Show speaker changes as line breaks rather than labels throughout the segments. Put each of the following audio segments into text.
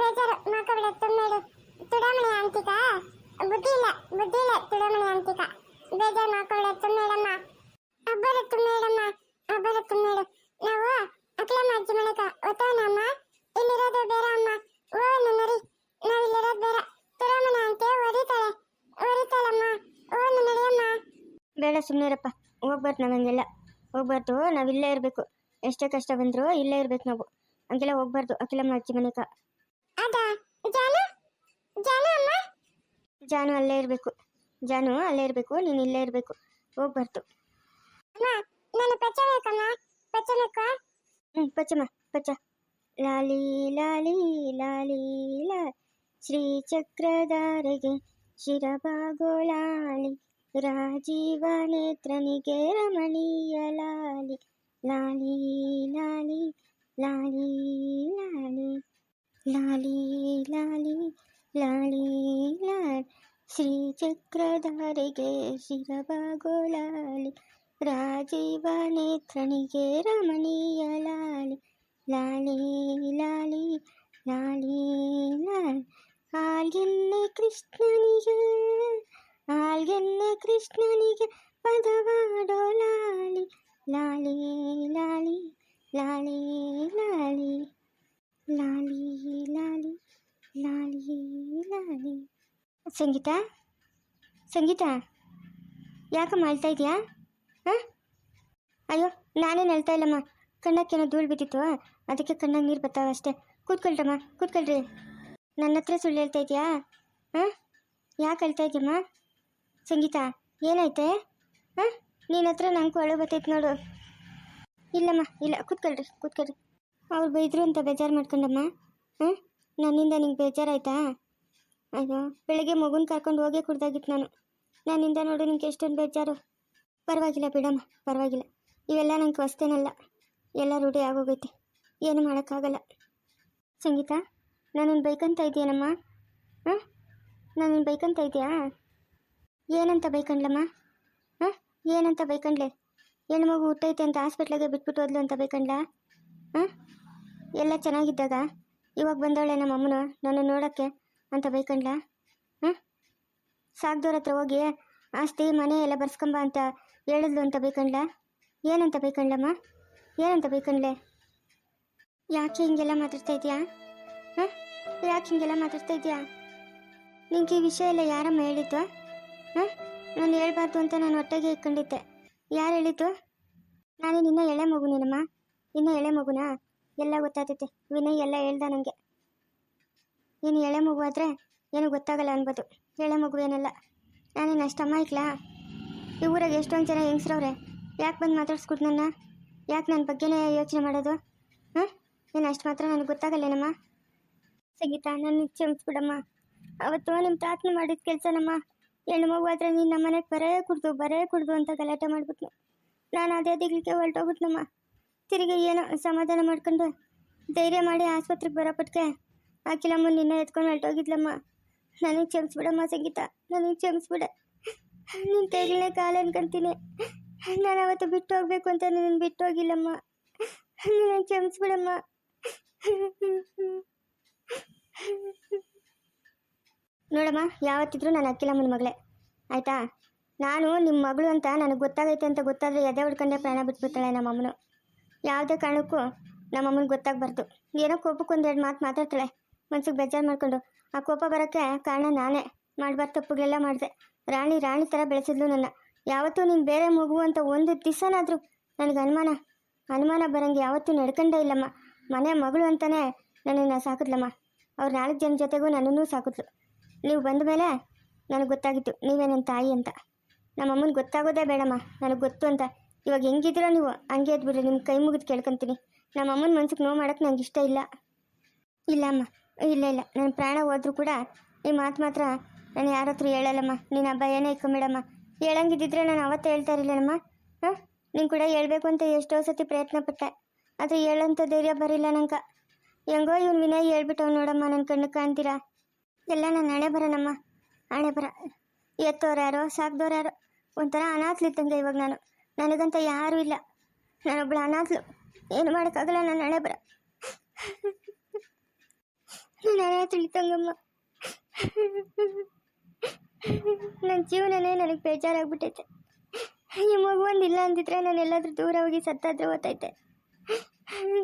ಬೇಜಾರು. ಮಾಕೋಬಿಡ ತುಮ್ಮೇಡು ತುಡಾಮಣಿ ಅಂತಿಕ ಬುದ್ಧಿ ಇಲ್ಲ ಬುದ್ಧಿ ಇಲ್ಲ ತುಡಾಮಣಿ ಅಂತಿಕ ಬೇಜಾರು ಮಾಕೋಬಿಡ ತುಮ್ಮೇಡಮ್ಮ ಅಬ್ಬರ ತುಮ್ಮೇಡಮ್ಮ ಅಬ್ಬರ ತುಮ್ಮೇಡು ನಾವು ಅಕ್ಲಮ್ಮ ಅಜ್ಜಿ ಮನೆಗ ಒತ್ತವನಮ್ಮ ಇಲ್ಲಿರೋದು ಬೇರೆ ಅಮ್ಮ. ಓ, ನನ್ನರಿ. ನಾವಿಲ್ಲಿರೋದು ಬೇರೆ. ತುಡಾಮಣಿ ಅಂತೆ ಒರಿತಾಳೆ. ಒರಿತಾಳಮ್ಮ. ಓ ನನ್ನರಿಯಮ್ಮ
ಬೇಡ ಸುಮ್ಮನಿರಪ್ಪ ಹೋಗ್ಬಾರ್ದು ನಾವು ಹಂಗೆಲ್ಲ ಹೋಗ್ಬಾರ್ದು ನಾವು ಇಲ್ಲೇ ಇರಬೇಕು. ಎಷ್ಟೇ ಕಷ್ಟ ಬಂದರೂ ಇಲ್ಲೇ ಇರಬೇಕು ನಾವು. ಹಂಗೆಲ್ಲ ಹೋಗ್ಬಾರ್ದು ಅಖಿಲಮ್ಮ ಅಜ್ಜಿ ಮನೆಗ
ಜಾನು? ಜಾನು ಅಮ್ಮ?
ಜಾನು ಅಲ್ಲೇ ಇರಬೇಕು. ಜಾನು ಅಲ್ಲೇ ಇರಬೇಕು ನೀನು ಇಲ್ಲೇ ಇರಬೇಕು. ಹೋಗ್ಬಾರ್ದು. ಹ್ಞೂ ಪಚ್ಚಮ್ಮ ಪಚ್ಚ ಲಾಲಿ ಲಾಲಿ ಲಾಲಿ ಲಾ. ಶಿರಬಾಗೋ ಲಾಲಿ. ರಾಜೀವ ನೇತ್ರನಿಗೆ ರಮಣೀಯ ಲಾಲಿ. ಲಾಲಿ ಲಾಲಿ. ಲಾಲಿ ಲಾಲಿ ಲಾಲಿ ಲಾಲಿ ಲಾಲಿ ಲಾಲಿ ಶ್ರೀ ಚಕ್ರಧಾರೆಗೆ ಶಿರಬಾಗೋ ಲಾಲಿ ರಾಜೀವ ನೇತ್ರನಿಗೆ ರಮಣೀಯ ಲಾಲಿ ಲಾಲಿ ಲಾಲಿ ಲಾಲಿ ಲಾಲಿ ಆಲ್ಗೆನ್ನೆ ಕೃಷ್ಣನಿಗೆ ಆಲ್ಗೆನ್ನೆ ಕೃಷ್ಣನಿಗೆ ಪದವಾಡೋ ಲಾಲಿ ಲಾಲಿ ಲಾಲಿ ಲಾಲಿ ಲಾಲಿ ಲಾಲಿ ಲಾಲಿ ಲಾಲಿ ಲಾಲಿ. ಸಂಗೀತ? ಸಂಗೀತ? ಯಾಕಮ್ಮ ಅಳ್ತಾ ಇದೆಯಾ? ಹಾಂ? ಅಯ್ಯೋ, ನಾನೇನು ಹೇಳ್ತಾ ಇಲ್ಲಮ್ಮ. ಕಣ್ಣಕ್ಕೇನೋ ಧೂಳು ಬಿದ್ದಿತ್ತು. ಅದಕ್ಕೆ ಕಣ್ಣಾಗ ನೀರು ಬರ್ತಾವೆ ಅಷ್ಟೇ. ಕೂತ್ಕೊಳ್ರಮ್ಮ, ಕೂತ್ಕೊಳ್ರಿ. ನನ್ನ ಹತ್ರ ಸುಳ್ಳು ಹೇಳ್ತಾ ಇದೆಯಾ? ಹಾಂ? ಯಾಕೆ ಹೇಳ್ತಾ ಇದೆಯಮ್ಮ? ಸಂಗೀತ ಏನೈತೆ ಹಾಂ? ನಿನ್ನ ಹತ್ರ ನಂಗೂ ಅಳು ಬರ್ತೈತೆ ನೋಡು. ಇಲ್ಲಮ್ಮ, ಇಲ್ಲ, ಕೂತ್ಕೊಳ್ರಿ ಕೂತ್ಕೊಳ್ರಿ. ಅವ್ರು ಬೈದ್ರು ಅಂತ ಬೇಜಾರು ಮಾಡ್ಕೊಂಡಮ್ಮ. ಹಾಂ ನನ್ನಿಂದ ನಿಂಗೆ ಬೇಜಾರಾಯ್ತಾ? ಅಯ್ಯೋ, ಬೆಳಗ್ಗೆ ಮಗುನ ಕರ್ಕೊಂಡು ಹೋಗೇ ಕುಡ್ದಾಗಿತ್ತು ನಾನು. ನನ್ನಿಂದ ನೋಡು ನಿಂಗೆ ಎಷ್ಟೊಂದು ಬೇಜಾರು. ಪರವಾಗಿಲ್ಲ ಬಿಡಮ್ಮ, ಪರವಾಗಿಲ್ಲ. ಇವೆಲ್ಲ ನಂಗೆ ಹೊಸ್ತೇನಲ್ಲ ಎಲ್ಲ ರೂಢಿ ಆಗೋಗೈತೆ. ಏನು ಮಾಡೋಕ್ಕಾಗಲ್ಲ. ಸಂಗೀತ ಬೈಕ್ ಬೈಕಂತ ಇದೆಯೇನಮ್ಮ ಹಾಂ ನನ್ನನ್ನು ಬೈಕಂತ ಇದೆಯಾ ಏನಂತ ಬೈಕಂಡ್ಲಮ್ಮ? ಹಾಂ ಏನಂತ ಬೈಕಂಡ್ಲೆ? ಹೆಣ್ಣು ಮಗು ಹುಟ್ಟೈತೆ ಅಂತ ಹಾಸ್ಪಿಟ್ಲಿಗೆ ಬಿಟ್ಬಿಟ್ಟು ಹೋದ್ಲು ಅಂತ ಬೇಕಂಡ್ಲ ಹಾಂ? ಎಲ್ಲ ಚೆನ್ನಾಗಿದ್ದಾಗ ಇವಾಗ ಬಂದವಳೆ ನಮ್ಮ ಅಮ್ಮನು ನನ್ನ ನೋಡೋಕ್ಕೆ ಅಂತ ಬೈಕಂಡ್ಲ ಹಾಂ? ಸಾಕ್ದವ್ರ ಹತ್ರ ಹೋಗಿ ಆಸ್ತಿ, ಮನೆ ಎಲ್ಲ ಬರ್ಸ್ಕೊಂಬ ಅಂತ ಹೇಳಿದ್ಲು ಅಂತ ಬೇಕಂಡ್ಲ ಏನಂತ ಬೇಕಂಡ್ಲಮ್ಮ ಏನಂತ ಬೇಕಂಡ್ಲೆ ಯಾಕೆ ಹಿಂಗೆಲ್ಲ ಮಾತಾಡ್ತಾ ಇದೆಯಾ ಹಾಂ? ಯಾಕೆ ಹಿಂಗೆಲ್ಲ ಮಾತಾಡ್ತಾ ಇದೆಯಾ ನಿಂಗೆ ಈ ವಿಷಯ ಎಲ್ಲ ಯಾರಮ್ಮ ಹೇಳಿದ್ದು? ಹಾಂ? ನಾನು ಹೇಳ್ಬಾರ್ದು ಅಂತ ನಾನು ಹೊಟ್ಟೆಗೆ ಇಟ್ಕೊಂಡಿದ್ದೆ. ಯಾರು ಹೇಳಿದ್ದು? ನಾನು ನಿನ್ನ ಎಳೆ ಮಗುನೇನಮ್ಮ? ಇನ್ನು ಎಳೆ ಮಗುನಾ? ಎಲ್ಲ ಗೊತ್ತಾಗ್ತೈತೆ ವಿನಯ್ ಎಲ್ಲ ಹೇಳ್ದ ನನಗೆ ನೀನು ಎಳೆ ಮಗು ಆದರೆ ಏನು ಗೊತ್ತಾಗಲ್ಲ ಅನ್ಬೋದು. ಎಳೆ ಮಗು ಏನಲ್ಲ. ನಾನೇನು ಅಷ್ಟು ಇಕ್ಲಾ? ಈ ಊರಾಗ ಎಷ್ಟೊಂದು ಜನ ಹೆಂಗ್ಸ್ರವ್ರೆ? ಯಾಕೆ ಬಂದು ಮಾತಾಡ್ಸ್ಕೊಟ್ ನನ್ನ? ಯಾಕೆ ನನ್ನ ಬಗ್ಗೆನೇ ಯೋಚನೆ ಮಾಡೋದು? ಹಾಂ? ನೀನು ಅಷ್ಟು ಮಾತ್ರ ನನಗೆ ಗೊತ್ತಾಗಲ್ಲೇನಮ್ಮ? ಸಂಗೀತ ನನ್ನ ಕ್ಷಮಿಸ್ಬಿಡಮ್ಮ. ಅವತ್ತು ನಿಮ್ಮ ತಾತನ ಮಾಡಿದ ಕೆಲಸನಮ್ಮ. ಹೆಣ್ಣು ಮಗು ಆದರೆ ನೀನು ನಮ್ಮ ಮನೆಗೆ ಬರೇ ಕುಡ್ದು ಬರೇ ಕುಡ್ದು ಅಂತ ಗಲಾಟೆ ಮಾಡ್ಬಿಟ್ನು. ನಾನು ಅದೇ ದಿಗ್ಲಿಕ್ಕೆ ಹೊರಟೋಗ್ಬಿಟ್ನಮ್ಮ. ತಿರುಗಿ ಏನೋ ಸಮಾಧಾನ ಮಾಡ್ಕೊಂಡು ಧೈರ್ಯ ಮಾಡಿ ಆಸ್ಪತ್ರೆಗೆ ಬರೋಪಟ್ಕೆ ಆಕಿಲಮ್ಮ ನಿನ್ನ ಎತ್ಕೊಂಡು ಹೊರಟೋಗಿದ್ಲಮ್ಮ. ನನಗೆ ಕ್ಷಮಿಸ್ಬಿಡಮ್ಮ ಸಂಗೀತ, ನನಗೆ ಕ್ಷಮಿಸ್ಬಿಡ. ನಿನ್ ತೆಗ್ಲೇ ಕಾಲು ಅನ್ಕೊಂತೀನಿ. ನಾನು ಅವತ್ತು ಬಿಟ್ಟು ಹೋಗ್ಬೇಕು ಅಂತ ನಿನ್ನ ಬಿಟ್ಟು ಹೋಗಿಲ್ಲಮ್ಮ ನನಗೆ ಕ್ಷಮಿಸ್ಬಿಡಮ್ಮ. ನೋಡಮ್ಮ, ಯಾವತ್ತಿದ್ರು ನಾನು ಅಕ್ಕಿಲಮ್ಮನ ಮಗಳೇ. ಆಯಿತಾ? ನಾನು ನಿಮ್ಮ ಮಗಳು ಅಂತ ನನಗೆ ಗೊತ್ತಾಗೈತೆ ಅಂತ ಗೊತ್ತಾದರೆ ಎದೆ ಹೊಡ್ಕೊಂಡೆ ಪ್ರಾಣ ಬಿಟ್ಬಿಡ್ತಾಳೆ ನಮ್ಮ ಅಮ್ಮನು. ಯಾವುದೇ ಕಾರಣಕ್ಕೂ ನಮ್ಮ ಅಮ್ಮನಿಗೆ ಗೊತ್ತಾಗಬಾರ್ದು. ಏನೋ ಕೋಪಕ್ಕೆ ಒಂದೆರಡು ಮಾತು ಮಾತಾಡ್ತಾಳೆ. ಮನ್ಸಿಗೆ ಬೇಜಾರು ಮಾಡ್ಕೊಂಡು. ಆ ಕೋಪ ಬರೋಕ್ಕೆ ಕಾರಣ ನಾನೇ. ಮಾಡಬಾರ್ದು ತಪ್ಪುಗಳೆಲ್ಲ ಮಾಡಿದೆ. ರಾಣಿ ರಾಣಿ ಥರ ಬೆಳೆಸಿದ್ಲು ನನ್ನ. ಯಾವತ್ತೂ ನೀನು ಬೇರೆ ಮಗು ಅಂತ ಒಂದು ದಿವಸನಾದರೂ ನನಗೆ ಅನುಮಾನ. ಅನುಮಾನ ಬರೋಂಗೆ ಯಾವತ್ತೂ ನಡ್ಕೊಂಡೇ ಇಲ್ಲಮ್ಮ. ಮನೆ ಮಗಳು ಅಂತಲೇ ನನ್ನನ್ನು ಸಾಕಿದ್ಲಮ್ಮ. ಅವ್ರು ನಾಲ್ಕು ಜನ ಜೊತೆಗೂ ನನ್ನನ್ನು ಸಾಕಿದ್ಲು ನೀವು ಬಂದ ಮೇಲೆ ನನಗೆ ಗೊತ್ತಾಗಿತ್ತು, ನೀವೇ ನನ್ನ ತಾಯಿ ಅಂತ. ನಮ್ಮಮ್ಮನ ಗೊತ್ತಾಗೋದೇ ಬೇಡಮ್ಮ, ನನಗೆ ಗೊತ್ತು ಅಂತ. ಇವಾಗ ಹೆಂಗಿದ್ದೀರೋ ನೀವು, ಹಂಗೆ ಎದ್ಬಿಡ್ರಿ ನಿಮ್ಮ ಕೈ ಮುಗಿದು ಕೇಳ್ಕೊಂತೀನಿ. ನಮ್ಮಮ್ಮನ ಮನ್ಸಿಗೆ ನೋವು ಮಾಡೋಕ್ಕೆ ನಂಗೆ ಇಷ್ಟ ಇಲ್ಲ. ಇಲ್ಲ ಅಮ್ಮ ಇಲ್ಲ ಇಲ್ಲ. ನನ್ನ ಪ್ರಾಣ ಹೋದ್ರೂ ಕೂಡ ಈ ಮಾತು ಮಾತ್ರ ನಾನು ಯಾರ ಹತ್ರ ಹೇಳಲ್ಲಮ್ಮ. ನೀನು ಹಬ್ಬ ಏನೇ ಮೇಡಮ್ಮ. ಹೇಳಂಗಿದ್ದಿದ್ರೆ ನಾನು ಅವತ್ತೇ ಹೇಳ್ತಾ ಇರಲಿಲ್ಲಮ್ಮ. ಹಾಂ? ನೀನು ಕೂಡ ಹೇಳಬೇಕು ಅಂತ ಎಷ್ಟೋ ಸತಿ ಪ್ರಯತ್ನ ಪಟ್ಟೆ. ಆದರೆ ಹೇಳೋಂಥ ಧೈರ್ಯ ಬರಿಲ್ಲ ನಂಗೆ. ಹೆಂಗೋ ಇವ್ನು ವಿನಯ್ ಹೇಳ್ಬಿಟ್ಟವ್ ನೋಡಮ್ಮ ನನ್ನ ಕಣ್ಣು ಕಾಣ್ತೀರಾ? ಎಲ್ಲ ನನ್ನ ಹಣೆ ಬರೋಣಮ್ಮ ಹಣೆ ಬರ. ಎತ್ತೋರು ಯಾರೋ ಸಾಕ್ದವ್ರು ಯಾರೋ, ಒಂಥರ ಅನಾಥ್ಲಿತ್ತಂಗೆ ಇವಾಗ ನಾನು. ನನಗಂತ ಯಾರೂ ಇಲ್ಲ. ನಾನೊಬ್ಳು ಅನಾಥ್ಲು. ಏನು ಮಾಡೋಕ್ಕಾಗಲ್ಲ ನನ್ನ ಹಣೆ ಬರ. ನನ್ನ ಹಣೆ ತಿಳಿತಂಗಮ್ಮ. ನನ್ನ ಜೀವನನೇ ನನಗೆ ಬೇಜಾರಾಗ್ಬಿಟ್ಟೈತೆ. ಈ ಒಂದಿಲ್ಲ ಅಂದಿದ್ರೆ ನಾನು ಎಲ್ಲಾದ್ರೂ ದೂರ ಹೋಗಿ ಸತ್ತಾದ್ರೂ ಓದ್ತೈತೆ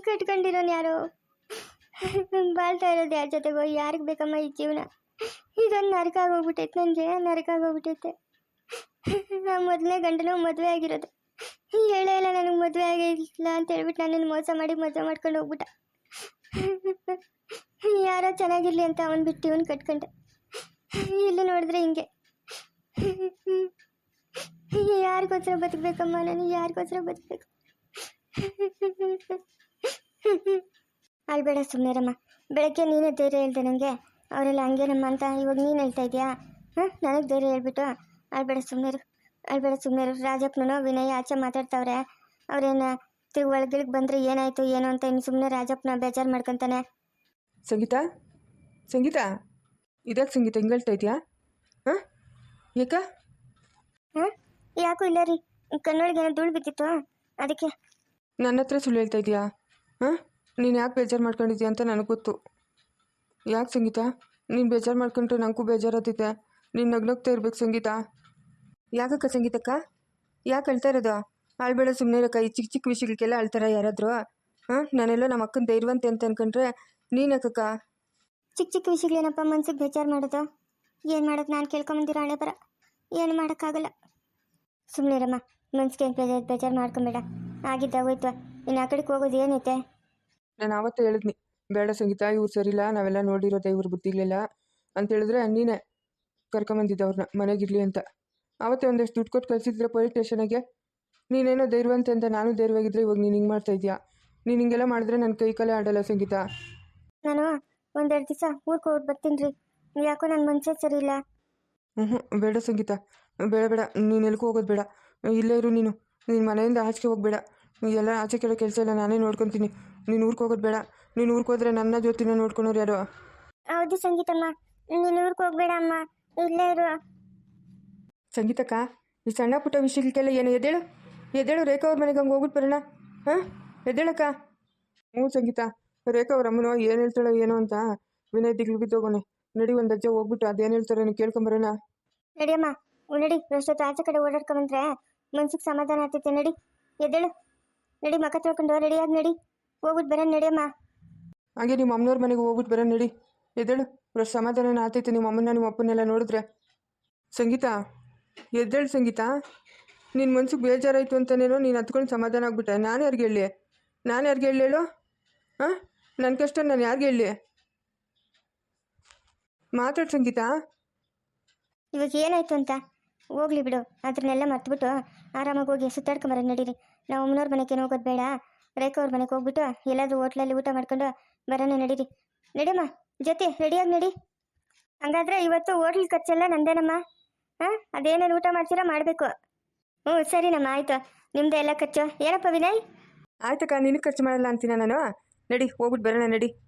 ಕಟ್ಕೊಂಡಿರೋನು ಯಾರೋ? ಬಾಳ್ತಾ ಇರೋದು ಯಾರ ಜೊತೆಗೋ, ಯಾರಿಗೆ ಬೇಕಮ್ಮ ಈ ಜೀವನ? ಇದೊಂದು ನರಕ ಆಗೋಗ್ಬಿಟ್ಟೈತೆ ನನಗೆ ನರಕ ಆಗೋಗ್ಬಿಟ್ಟೈತೆ ನಾ ಮೊದಲನೇ ಗಂಡನೂ ಮದುವೆ ಆಗಿರೋದು. ಹೇಳೇ ಇಲ್ಲ ನನಗೆ ಮದುವೆ ಆಗಿಲ್ಲ ಅಂತ ಹೇಳ್ಬಿಟ್ಟು ನನ್ನನ್ನು ಮೋಸ ಮಾಡಿ ಮದುವೆ ಮಾಡ್ಕೊಂಡು ಹೋಗ್ಬಿಟ್ಟ. ಯಾರೋ ಚೆನ್ನಾಗಿರ್ಲಿ ಅಂತ ಅವನು ಬಿಟ್ಟು ಇವನು ಕಟ್ಕೊಂಡೆ. ಇಲ್ಲಿ ನೋಡಿದ್ರೆ ಹಿಂಗೆ. ಯಾರಿಗೋಸ್ಕರ ಬದುಕಬೇಕಮ್ಮ ನಾನು? ಯಾರಿಗೋಸ್ಕರ ಬದುಕಬೇಕು? ಅಳ್ಬೇಡ ಸುಮ್ಮನೆರಮ್ಮ ಬೆಳಗ್ಗೆ ನೀನೇ ಧೈರ್ಯ ಹೇಳ್ದೆ ನನಗೆ ಅವರೆಲ್ಲ ಹಂಗೇನಮ್ಮ ಅಂತ ಇವಾಗ ನೀನು ಹೇಳ್ತಾ ಇದೆಯಾ ಹಾಂ ನನಗೆ ಧೈರ್ಯ ಹೇಳ್ಬಿಟ್ಟು. ಅಳ್ಬೇಡ ಸುಮ್ಮನೆರು ಅಳ್ಬೇಡ ಸುಮ್ಮನೆರು ರಾಜಪ್ಪನೂ ವಿನಯ್ ಆಚೆ ಮಾತಾಡ್ತಾವ್ರೆ. ಅವ್ರೇನು ತಿರುಗಿ ಒಳಗಿಳಿಗೆ ಬಂದರೆ ಏನಾಯಿತು ಏನು ಅಂತ ಇನ್ನು ಸುಮ್ಮನೆ ರಾಜಪ್ಪನ ಬೇಜಾರು ಮಾಡ್ಕೊತಾನೆ.
ಸಂಗೀತ? ಸಂಗೀತ? ಇದಕ್ಕೆ ಸಂಗೀತ ಹಿಂಗೆ ಹೇಳ್ತಾ ಇದೆಯಾ? ಹಾಂ? ಏಕ
ಹಾಂ? ಯಾಕೂ ಇಲ್ಲ ರೀ. ಕಣ್ಣೊಳಗೆ ಏನೋ ಧೂಳು ಬಿದ್ದಿತ್ತು. ಅದಕ್ಕೆ.
ನನ್ನ ಹತ್ರ ಸುಳ್ಳು ಹೇಳ್ತಾ ಇದೆಯಾ? ಹಾಂ? ನೀನು ಯಾಕೆ ಬೇಜಾರು ಮಾಡ್ಕೊಂಡಿದ್ಯಾ ಅಂತ ನನಗೆ ಗೊತ್ತು. ಯಾಕೆ ಸಂಗೀತ? ನೀನು ಬೇಜಾರು ಮಾಡ್ಕೊಂಡ್ರೆ ನನಗೂ ಬೇಜಾರಾಗ್ತೈತೆ ನೀನು ನಗ್ನೋಗ್ತಾ ಇರ್ಬೇಕು ಸಂಗೀತ. ಯಾಕಕ್ಕ ಸಂಗೀತಕ್ಕ? ಯಾಕೆ ಅಳ್ತಾ ಇರೋದು? ಆಳ್ಬೇಡ ಸುಮ್ಮನೆ ಇರಕ್ಕ, ಈ ಚಿಕ್ಕ ಚಿಕ್ಕ ವಿಷಯಗಳಿಗೆಲ್ಲ ಅಳ್ತಾರ ಯಾರಾದರೂ? ಹಾಂ, ನಾನೆಲ್ಲ ನಮ್ಮ ಅಕ್ಕನ ಧೈರ್ಯವಂತೆ ಅಂತ ಅನ್ಕೊಂಡ್ರೆ ನೀನು ಯಾಕಕ್ಕ?
ಚಿಕ್ಕ ಚಿಕ್ಕ ವಿಷಯಗಳೇನಪ್ಪ ಮನ್ಸಿಗೆ ಬೇಜಾರು ಮಾಡೋದು? ಏನು ಮಾಡೋದು ನಾನು ಕೇಳ್ಕೊಂಬಂದಿರೋ ಹಣೆ ಬರ ಏನು ಮಾಡೋಕ್ಕಾಗಲ್ಲ. ಸುಮ್ಮನೆ ಇರಮ್ಮ, ಮನ್ಸಿಗೆ ಏನು ಬೇಜಾರು ಬೇಜಾರು ಮಾಡ್ಕೊಂಬೇಡ. ಆಗಿದ್ದಾಗೋಯ್ತು ಇನ್ನು ಆ ಕಡೆಗೆ ಹೋಗೋದು ಏನೈತೆ?
ನಾನು ಆವತ್ತು ಹೇಳಿದ್ನಿ ಬೇಡ ಸಂಗೀತ ಇವ್ರು ಸರಿಲ್ಲ ನಾವೆಲ್ಲ ನೋಡಿರೋದೆ ಇವ್ರ ಬುದ್ಧಿಗಳೆಲ್ಲ ಅಂತ ಹೇಳಿದ್ರೆ ನೀನೇ ಕರ್ಕೊಂಬಂದಿದ್ದೆ ಅವ್ರನ್ನ ಮನೆಗಿರ್ಲಿ ಅಂತ. ಆವತ್ತೇ ಒಂದಷ್ಟು ದುಡ್ಡು ಕೊಟ್ಟು ಕಳಿಸಿದ್ರೆ ಪೊಲೀಸ್ ಸ್ಟೇಷನ್ಗೆ ನೀನೇನೋ ಧೈರ್ಯವಂತ ಅಂತ ನಾನು ಧೈರ್ಯವಾಗಿದ್ದರೆ ಇವಾಗ ನೀನು ಹಿಂಗೆ ಮಾಡ್ತಾ ಇದೀಯಾ? ನೀನು ಹಿಂಗೆಲ್ಲ ಮಾಡಿದ್ರೆ ನನ್ನ ಕೈ ಕಾಲೇ ಆಡಲ್ಲ ಸಂಗೀತ.
ನಾನು ಒಂದೆರಡು ದಿವಸ ಊರ್ಗೆ ಹೋಗಿ ಬರ್ತೀನಿ ರೀ ಯಾಕೋ ನನ್ನ ಮನ್ಸೇ ಸರಿ ಇಲ್ಲ.
ಹ್ಞೂ ಬೇಡ ಸಂಗೀತ ಬೇಡ ಬೇಡ ನೀನು ಎಲ್ಗೂ ಹೋಗೋದು ಬೇಡ ಇಲ್ಲೇ ಇರು ನೀನು ನಿನ್ನ ಮನೆಯಿಂದ ಆಚೆಗೆ ಹೋಗಬೇಡ ಎಲ್ಲ ಆಚೆ ಕೇಳೋ ಕೆಲಸ ಇಲ್ಲ ನಾನೇ ನೋಡ್ಕೊತೀನಿ. ನೀನು ಊರಿಗೆ ಹೋಗೋದು ಬೇಡ. ನೀನು ಊರಿಗೆ ಹೋದ್ರೆ ನನ್ನ ಜೊತೆನ ನೋಡ್ಕೊಳೋರು ಯಾರು?
ಹೌದು ಸಂಗೀತಮ್ಮ. ನೀನು ಊರಿಗೆ ಹೋಗ್ಬೇಡ ಅಮ್ಮ. ಇಲ್ಲೇ ಇರು.
ಸಂಗೀತಕ್ಕ ಈ ಸಣ್ಣ ಪುಟ್ಟ ವಿಷಯಕ್ಕೆಲ್ಲ ಏನು ಎದ್ದೇಳು? ಎದ್ದೇಳು ರೇಖಾ ಅವ್ರ ಮನೆಗೆ ಹಂಗೆ ಹೋಗ್ಬಿಟ್ಟು ಬರೋಣ. ಹಾಂ? ಎದ್ದೇಳಕ್ಕ. ಹ್ಞೂ ಸಂಗೀತ. ರೇಖಾ ಅವ್ರ ಅಮ್ಮನೋ ಏನು ಹೇಳ್ತಾಳೋ ಏನೋ ಅಂತ ವಿನಯ್ ದಿಗ್ಲು ಬಿದ್ದೋಗೋನೆ ನಡಿ ಒಂದು ಅಜ್ಜ ಹೋಗ್ಬಿಟ್ಟು ಅದೇನು ಹೇಳ್ತಾರೆ ನೀನು ಕೇಳ್ಕೊಂಬರೋಣ
ನಡಿಯಮ್ಮ ನಡಿ ಎಷ್ಟೊತ್ತು ಆಚೆ ಕಡೆ ಓಡಾಡ್ಕೊಂಬಂದ್ರೆ ಮನ್ಸಿಗೆ ಸಮಾಧಾನ ಆಗ್ತೈತೆ. ನಡಿ ಎದ್ದೇಳು. ನಡಿ ಮಕ್ಕ ತೊಳ್ಕೊಂಡು ರೆಡಿಯಾಗಿ ನಡಿ. ಹೋಗ್ಬಿಟ್ಟು ಬರೋಣ ನಡಿಯಮ್ಮ
ಹಾಗೆ ನಿಮ್ಮ ಅಮ್ಮನವ್ರ ಮನೆಗೆ ಹೋಗ್ಬಿಟ್ಟು ಬರೋಣ ನಡಿ. ಎದ್ದೇಳು ಅಷ್ಟು ಸಮಾಧಾನ ಆತೈತೆ ನಿಮ್ಮ ಅಮ್ಮನ ನಿಮ್ಮ ಅಪ್ಪನ್ನೆಲ್ಲ ನೋಡಿದ್ರೆ. ಸಂಗೀತ ಎದ್ದೇಳು ಸಂಗೀತ. ನಿನ್ನ ಮನ್ಸಿಗೆ ಬೇಜಾರಾಯಿತು ಅಂತಾನೇನೋ ನೀನು ಹತ್ಕೊಂಡು ಸಮಾಧಾನ ಆಗ್ಬಿಟ್ಟೆ. ನಾನು ಯಾರಿಗೆ ಹೇಳಿ ನಾನು ಯಾರಿಗೆ ಹೇಳಿ ಹೇಳು? ಹಾಂ? ನನ್ನ ಕಷ್ಟ ನಾನು ಯಾರಿಗೆ ಹೇಳಿ ಮಾತಾಡು ಸಂಗೀತ.
ಇವಾಗ ಏನಾಯ್ತು ಅಂತ? ಹೋಗ್ಲಿ ಬಿಡು. ಅದನ್ನೆಲ್ಲ ಮರ್ತ್ಬಿಟ್ಟು ಆರಾಮಾಗಿ ಹೋಗಿ ಸುತ್ತಾಡ್ಕೊಂಬರ ನಡೀರಿ. ನಾವು ಅಮ್ಮನವ್ರ ಮನೆಗೆ ಹೋಗೋದು ಬೇಡ. ರೇಖಾ ಅವ್ರ ಮನೆಗೆ ಹೋಗ್ಬಿಟ್ಟು ಎಲ್ಲಾದರೂ ಹೋಟ್ಲಲ್ಲಿ ಊಟ ಮಾಡ್ಕೊಂಡು ಬರೋಣ ನಡೀರಿ. ನಡಿಯಮ್ಮ ಜೊತೆ ರೆಡಿಯಾಗಿ ನಡಿ. ಹಂಗಾದ್ರೆ ಇವತ್ತು ಹೋಟ್ಲ್ ಖರ್ಚೆಲ್ಲ ನಂದೇನಮ್ಮ? ಹಾಂ, ಅದೇನೇನು ಊಟ ಮಾಡ್ತೀರಾ ಮಾಡಬೇಕು. ಹ್ಞೂ, ಸರಿನಮ್ಮ, ಆಯಿತು. ನಿಮ್ಮದೇ ಎಲ್ಲ ಖರ್ಚು. ಏನಪ್ಪ ವಿನಯ್?
ಆಯ್ತಕ್ಕ, ನಿನಗೆ ಖರ್ಚು ಮಾಡಲ್ಲ ಅಂತೀನ ನಾನು? ನಡಿ ಹೋಗ್ಬಿಟ್ಟು ಬರೋಣ ನಡಿ.